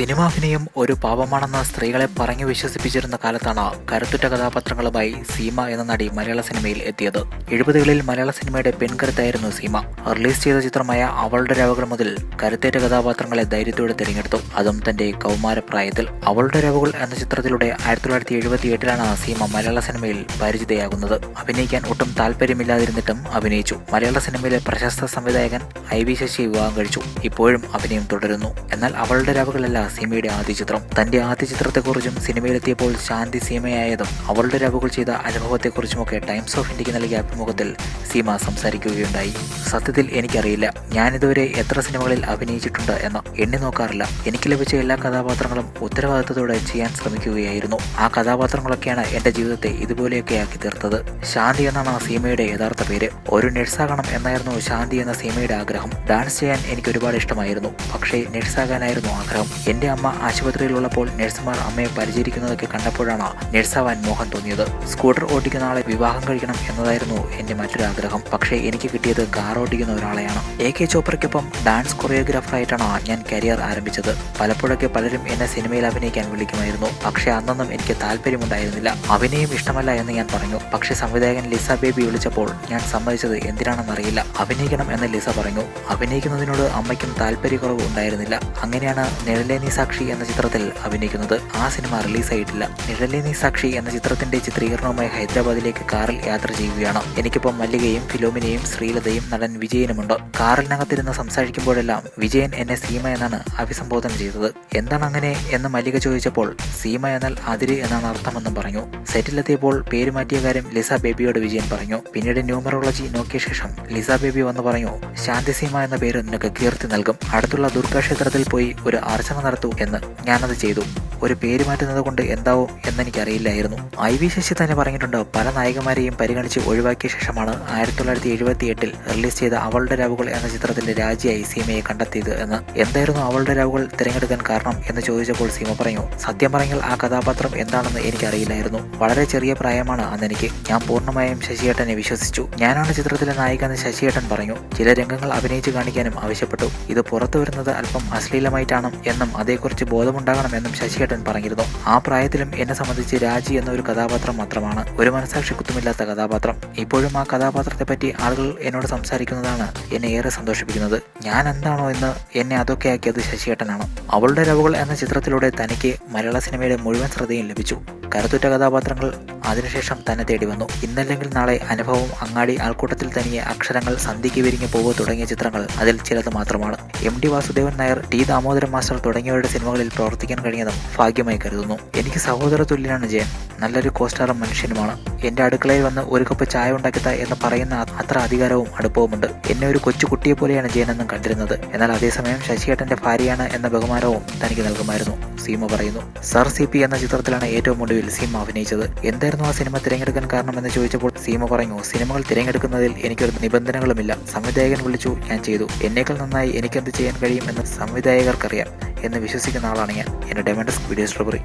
സിനിമാഭിനയം ഒരു പാപമാണെന്ന് സ്ത്രീകളെ പറഞ്ഞു വിശ്വസിപ്പിച്ചിരുന്ന കാലത്താണ് കരുത്തുറ്റ കഥാപാത്രങ്ങളുമായി സീമ എന്ന നടി മലയാള സിനിമയിൽ എത്തിയത്. എഴുപതുകളിൽ മലയാള സിനിമയുടെ പെൺകരുത്തായിരുന്നു സീമ. റിലീസ് ചെയ്ത ചിത്രമായ അവളുടെ രവകൾ മുതൽ കരുത്തേറ്റ കഥാപാത്രങ്ങളെ ധൈര്യത്തോടെ തിരഞ്ഞെടുത്തു. അതും തന്റെ കൗമാരപ്രായത്തിൽ. അവളുടെ രവകൾ എന്ന ചിത്രത്തിലൂടെ ആയിരത്തി തൊള്ളായിരത്തി എഴുപത്തി എട്ടിലാണ് സീമ മലയാള സിനിമയിൽ പരിചിതയാകുന്നത്. അഭിനയിക്കാൻ ഒട്ടും താല്പര്യമില്ലാതിരുന്നിട്ടും അഭിനയിച്ചു. മലയാള സിനിമയിലെ പ്രശസ്ത സംവിധായകൻ ഐ വി ശശി വിവാഹം കഴിച്ചു. ഇപ്പോഴും അഭിനയം തുടരുന്നു. എന്നാൽ അവളുടെ രവകളല്ല സീമയുടെ ആദ്യ ചിത്രം. തന്റെ ആദ്യ ചിത്രത്തെക്കുറിച്ചും സിനിമയിലെത്തിയപ്പോൾ ശാന്തി സീമയായതും അവളുടെ രവകൾ ചെയ്ത അനുഭവത്തെക്കുറിച്ചുമൊക്കെ ടൈംസ് ഓഫ് ഇന്ത്യയ്ക്ക് നൽകിയ അഭിമുഖത്തിൽ സീമ സംസാരിക്കുകയുണ്ടായി. സത്യത്തിൽ എനിക്കറിയില്ല. ഞാനിതുവരെ എത്ര സിനിമകളിൽ അഭിനയിച്ചിട്ടുണ്ട് എന്ന് എണ്ണി നോക്കാറില്ല. എനിക്ക് ലഭിച്ച എല്ലാ കഥാപാത്രങ്ങളും ഉത്തരവാദിത്തത്തോടെ ചെയ്യാൻ ശ്രമിക്കുകയായിരുന്നു. ആ കഥാപാത്രങ്ങളൊക്കെയാണ് എന്റെ ജീവിതത്തെ ഇതുപോലെയൊക്കെ ആക്കി തീർത്തത്. ശാന്തി എന്നാണ് സീമയുടെ യഥാർത്ഥ പേര്. ഒരു നഴ്സാകണം എന്നായിരുന്നു ശാന്തി എന്ന സീമയുടെ ആഗ്രഹം. ഡാൻസ് ചെയ്യാൻ എനിക്ക് ഒരുപാട് ഇഷ്ടമായിരുന്നു. പക്ഷേ നഴ്സാകാനായിരുന്നു ആഗ്രഹം. എന്റെ അമ്മ ആശുപത്രിയിലുള്ളപ്പോൾ നഴ്സുമാർ അമ്മയെ പരിചരിക്കുന്നതൊക്കെ കണ്ടപ്പോഴാണ് നഴ്സാവാൻ മോഹൻ തോന്നിയത്. സ്കൂട്ടർ ഓടിക്കുന്ന ആളെ വിവാഹം കഴിക്കണം എന്നതായിരുന്നു എന്റെ മറ്റൊരു ആഗ്രഹം. പക്ഷേ എനിക്ക് കിട്ടിയത് കാർ ഓടിക്കുന്ന ഒരാളെയാണ്. എ കെ ചോപ്രയ്ക്കൊപ്പം ഡാൻസ് കൊറിയോഗ്രാഫറായിട്ടാണ് ഞാൻ കരിയർ ആരംഭിച്ചത്. പലപ്പോഴൊക്കെ പലരും എന്നെ സിനിമയിൽ അഭിനയിക്കാൻ വിളിക്കുമായിരുന്നു. പക്ഷേ അന്നൊന്നും എനിക്ക് താല്പര്യമുണ്ടായിരുന്നില്ല. അഭിനയം ഇഷ്ടമല്ല എന്ന് ഞാൻ പറഞ്ഞു. പക്ഷേ സംവിധായകൻ ലിസ ബേബി വിളിച്ചപ്പോൾ ഞാൻ സമ്മതിച്ചത് എന്തിനാണെന്നറിയില്ല. അഭിനയിക്കണം എന്ന് ലിസ പറഞ്ഞു. അഭിനയിക്കുന്നതിനോട് അമ്മയ്ക്കും താല്പര്യക്കുറവ് ഉണ്ടായിരുന്നില്ല. അങ്ങനെയാണ് നിഴലേനി സാക്ഷി എന്ന ചിത്രത്തിൽ അഭിനയിക്കുന്നത്. ആ സിനിമ റിലീസായിട്ടില്ല. നിഴലേനി സാക്ഷി എന്ന ചിത്രത്തിന്റെ ചിത്രീകരണവുമായി ഹൈദരാബാദിലേക്ക് കാറിൽ യാത്ര ചെയ്യുകയാണ്. എനിക്കിപ്പം മല്ലികയും ഫിലോമിനയും ശ്രീലതയും നടൻ വിജയനുമുണ്ട്. കാറിനകത്തിരുന്ന് സംസാരിക്കുമ്പോഴെല്ലാം വിജയൻ എന്നെ സീമ എന്നാണ് അഭിസംബോധന ചെയ്തത്. എന്താണ് അങ്ങനെ എന്ന് മല്ലിക ചോദിച്ചപ്പോൾ സീമ എന്നാൽ അതിര് എന്നാണ് അർത്ഥമെന്നും പറഞ്ഞു. സെറ്റിലെത്തിയപ്പോൾ പേര് മാറ്റിയ കാര്യം ലിസ ബേബിയോട് വിജയൻ പറഞ്ഞു. പിന്നീട് ന്യൂമറോളജി നോക്കിയ ശേഷം ലിസ ബേബി വന്ന് പറഞ്ഞു ശാന്തിസീമ എന്ന പേര് നിനക്ക് കീർത്തി നൽകും. അടുത്തുള്ള ദുർഗാക്ഷേത്രത്തിൽ പോയി ഒരു അർച്ചന നടത്തൂ എന്ന് ഞാനത് ചെയ്തു. ഒരു പേര് മാറ്റുന്നത് കൊണ്ട് എന്താവും എന്നെനിക്കറിയില്ലായിരുന്നു. ഐ വി ശശി തന്നെ പറഞ്ഞിട്ടുണ്ട് പല നായികമാരെയും പരിഗണിച്ച് ഒഴിവാക്കിയ ശേഷമാണ് ആയിരത്തി തൊള്ളായിരത്തി എഴുപത്തി എട്ടിൽ റിലീസ് ചെയ്ത അവളുടെ രാവുകൾ എന്ന ചിത്രത്തിന്റെ രാജിയായി സീമയെ കണ്ടെത്തിയത് എന്ന്. എന്തായിരുന്നു അവളുടെ രാവുകൾ തിരഞ്ഞെടുക്കാൻ കാരണം എന്ന് ചോദിച്ചപ്പോൾ സീമ പറഞ്ഞു സത്യം പറഞ്ഞാൽ ആ കഥാപാത്രം എന്താണെന്ന് എനിക്കറിയില്ലായിരുന്നു. വളരെ ചെറിയ പ്രായമാണ് അന്ന് എനിക്ക് ഞാൻ പൂർണമായും ശശിയേട്ടനെ വിശ്വസിച്ചു. ഞാനാണ് ചിത്രത്തിലെ നായിക എന്ന് ശശിയേട്ടൻ പറഞ്ഞു. ചില രംഗങ്ങൾ അഭിനയിച്ച് കാണിക്കാനും ആവശ്യപ്പെട്ടു. ഇത് പുറത്തു വരുന്നത് അല്പം അശ്ലീലമായിട്ടാണ് എന്നും അതേക്കുറിച്ച് ബോധമുണ്ടാകണം എന്നും ശശിയേട്ടൻ പറഞ്ഞിരുന്നു. ആ പ്രായത്തിലും എന്നെ സംബന്ധിച്ച് രാജി എന്ന ഒരു കഥാപാത്രം മാത്രമാണ്. ഒരു മനസാക്ഷി കുത്തുമില്ലാത്ത കഥാപാത്രം. ഇപ്പോഴും ആ കഥാപാത്രത്തെ പറ്റി ആളുകൾ എന്നോട് സംസാരിക്കുന്നതാണ് എന്നെ ഏറെ സന്തോഷിപ്പിക്കുന്നത്. ഞാൻ എന്താണോ എന്ന് എന്നെ അതൊക്കെ ആക്കിയത് ശശിയേട്ടനാണ്. അവളുടെ രവകൾ എന്ന ചിത്രത്തിലൂടെ തനിക്ക് മലയാള സിനിമയുടെ മുഴുവൻ ശ്രദ്ധയും ലഭിച്ചു. കരുത്തുറ്റ കഥാപാത്രങ്ങൾ അതിനുശേഷം തന്നെ തേടി വന്നു. ഇന്നല്ലെങ്കിൽ നാളെ അനുഭവം അങ്ങാടി ആൾക്കൂട്ടത്തിൽ തനിയെ അക്ഷരങ്ങൾ സന്ധിക്ക് വിരിഞ്ഞു പോവുക തുടങ്ങിയ ചിത്രങ്ങൾ അതിൽ ചിലത് മാത്രമാണ്. M D Vasudevan Nair T Damodaran master തുടങ്ങിയവരുടെ സിനിമകളിൽ പ്രവർത്തിക്കാൻ കഴിഞ്ഞതും ഭാഗ്യമായി കരുതുന്നു. എനിക്ക് സഹോദര തുല്യനാണ് ജയൻ. നല്ലൊരു കോസ്റ്റാറും മനുഷ്യനുമാണ്. എന്റെ അടുക്കളയിൽ വന്ന് ഒരു കപ്പ് ചായ ഉണ്ടാക്കിത്ത എന്ന് പറയുന്ന അത്ര അധികാരവും അടുപ്പവുമുണ്ട്. എന്നെ ഒരു കൊച്ചു കുട്ടിയെ പോലെയാണ് ജയനെന്നും കണ്ടിരുന്നത്. എന്നാൽ അതേസമയം ശശിയേട്ടന്റെ ഭാര്യയാണ് എന്ന ബഹുമാനവും തനിക്ക് നൽകുമായിരുന്നു. സീമ പറയുന്നു സർ സി എന്ന ചിത്രത്തിലാണ് ഏറ്റവും ഒടുവിൽ സീമ അഭിനയിച്ചത്. എന്തായിരുന്നു ആ സിനിമ തിരഞ്ഞെടുക്കാൻ കാരണമെന്ന് ചോദിച്ചപ്പോൾ സീമ പറഞ്ഞു സിനിമകൾ തിരഞ്ഞെടുക്കുന്നതിൽ എനിക്കൊരു നിബന്ധനകളുമില്ല. സംവിധായകൻ വിളിച്ചു ഞാൻ ചെയ്തു. എന്നേക്കാൾ നന്നായി എനിക്കെന്ത് ചെയ്യാൻ കഴിയും എന്ന് സംവിധായകർക്കറിയാം എന്ന് വിശ്വസിക്കുന്ന ആളാണ് ഞാൻ. എന്റെ ഡെമൻഡസ് വീഡിയോ സ്റ്റോറി